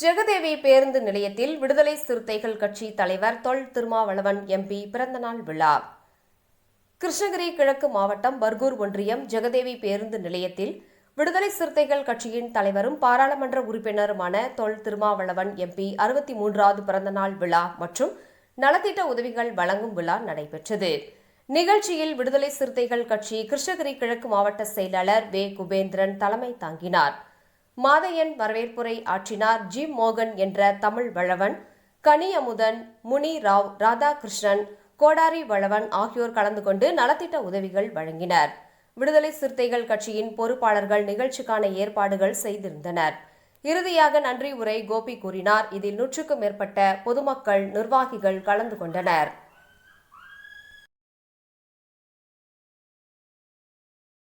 ஜெகதேவி பேருந்து நிலையத்தில் விடுதலை சிறுத்தைகள் கட்சி தலைவர் தொல் திருமாவளவன் எம்பி பிறந்தநாள் விழா. கிருஷ்ணகிரி கிழக்கு மாவட்டம் பர்கூர் ஒன்றியம் ஜெகதேவி பேருந்து நிலையத்தில் விடுதலை சிறுத்தைகள் கட்சியின் தலைவரும் பாராளுமன்ற உறுப்பினருமான தொல் திருமாவளவன் எம்பி அறுபத்தி மூன்றாவது பிறந்தநாள் விழா மற்றும் நலத்திட்ட உதவிகள் வழங்கும் விழா நடைபெற்றது. நிகழ்ச்சியில் விடுதலை சிறுத்தைகள் கட்சி கிருஷ்ணகிரி கிழக்கு மாவட்ட செயலாளர் வே. குபேந்திரன் தலைமை தாங்கினார். மாதையன் வரவேற்புரை ஆற்றினார் ஜி மோகன் என்ற தமிழ் வளவன் கனியமுதன் முனி ராவ் ராதாகிருஷ்ணன் கோடாரி வளவன் ஆகியோர் கலந்து கொண்டு நலத்திட்ட உதவிகள் வழங்கினர். விடுதலை சிறுத்தைகள் கட்சியின் பொறுப்பாளர்கள் நிகழ்ச்சிக்கான ஏற்பாடுகள் செய்திருந்தனர். இறுதியாக நன்றி உரை கோபி கூறினார். இதில் நூற்றுக்கும் மேற்பட்ட பொதுமக்கள் நிர்வாகிகள் கலந்து கொண்டனர்.